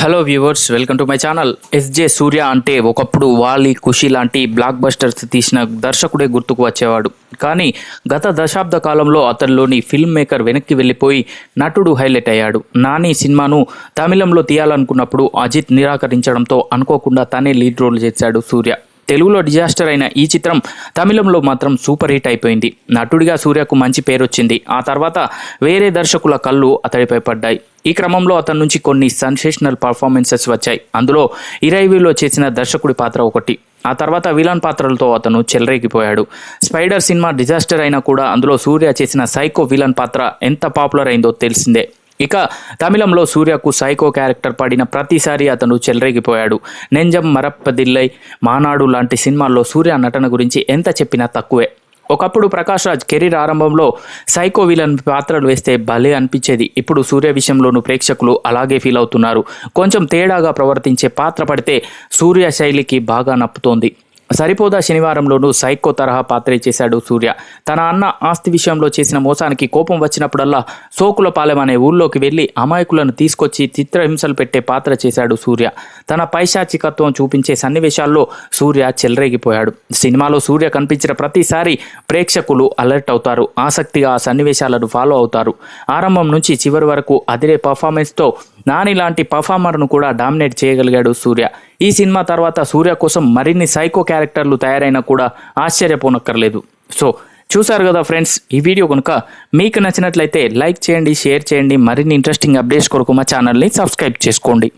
Hello viewers welcome to my channel SJ Surya అంటే ఒకప్పుడు వాలి ఖుషి లాంటి బ్లాక్ బస్టర్స్ తీసిన దర్శకుడే గుర్తుకు వచ్చేవాడు. కానీ గత దశాబ్ద కాలంలో అతనిలోని ఫిల్మ్ మేకర్ వెనక్కి వెళ్ళిపోయి నటుడు హైలైట్ అయ్యాడు. నాని సినిమాను తమిళంలో తీయాలనుకున్నప్పుడు అజిత్ నిరాకరించడంతో అనుకోకుండా తనే లీడ్ రోల్ చేశాడు సూర్య. తెలుగులో డిజాస్టర్ అయిన ఈ చిత్రం తమిళంలో మాత్రం సూపర్ హిట్ అయిపోయింది. నటుడిగా సూర్యకు మంచి పేరు వచ్చింది. ఆ తర్వాత వేరే దర్శకుల కళ్ళు అతడిపై పడ్డాయి. ఈ క్రమంలో అతని నుంచి కొన్ని సెన్సేషనల్ పర్ఫార్మెన్సెస్ వచ్చాయి. అందులో ఇరైవీలో చేసిన దర్శకుడి పాత్ర ఒకటి. ఆ తర్వాత విలన్ పాత్రలతో అతను చెలరేగిపోయాడు. స్పైడర్ సినిమా డిజాస్టర్ అయినా కూడా అందులో సూర్య చేసిన సైకో విలన్ పాత్ర ఎంత పాపులర్ అయిందో తెలిసిందే. ఇక తమిళంలో సూర్యకు సైకో క్యారెక్టర్ పడిన ప్రతిసారి అతను చెలరేగిపోయాడు. నెంజం మరప్పదిల్లై మానాడు లాంటి సినిమాల్లో సూర్య నటన గురించి ఎంత చెప్పినా తక్కువే. ఒకప్పుడు ప్రకాష్ రాజ్ కెరీర్ ఆరంభంలో సైకో విలన్ పాత్రలు వేస్తే భలే అనిపించేది. ఇప్పుడు సూర్య విషయంలోనూ ప్రేక్షకులు అలాగే ఫీల్ అవుతున్నారు. కొంచెం తేడాగా ప్రవర్తించే పాత్ర పడితే సూర్య శైలికి బాగా నప్పుతోంది. సరిపోదా శనివారంలోనూ సైకో తరహా పాత్రే చేశాడు సూర్య. తన అన్న ఆస్తి విషయంలో చేసిన మోసానికి కోపం వచ్చినప్పుడల్లా సోకుల పాలెం అనే ఊళ్ళోకి వెళ్ళి అమాయకులను తీసుకొచ్చి చిత్రహింసలు పెట్టే పాత్ర చేశాడు సూర్య. తన పైశాచికత్వం చూపించే సన్నివేశాల్లో సూర్య చెలరేగిపోయాడు. సినిమాలో సూర్య కనిపించిన ప్రతిసారి ప్రేక్షకులు అలర్ట్ అవుతారు. ఆసక్తిగా ఆ సన్నివేశాలను ఫాలో అవుతారు. ఆరంభం నుంచి చివరి వరకు అదిరే పర్ఫార్మెన్స్తో నాని లాంటి పర్ఫార్మర్ను కూడా డామినేట్ చేయగలిగాడు సూర్య. ఈ సినిమా తర్వాత సూర్య కోసం మరిన్ని సైకో క్యారెక్టర్లు తయారైనా కూడా ఆశ్చర్యపోనక్కర్లేదు. సో చూసారు కదా ఫ్రెండ్స్ ఈ వీడియో కనుక మీకు నచ్చినట్లయితే లైక్ చేయండి షేర్ చేయండి మరిన్ని ఇంట్రెస్టింగ్ అప్డేట్స్ కొరకు మా ఛానల్ని సబ్స్క్రైబ్ చేసుకోండి.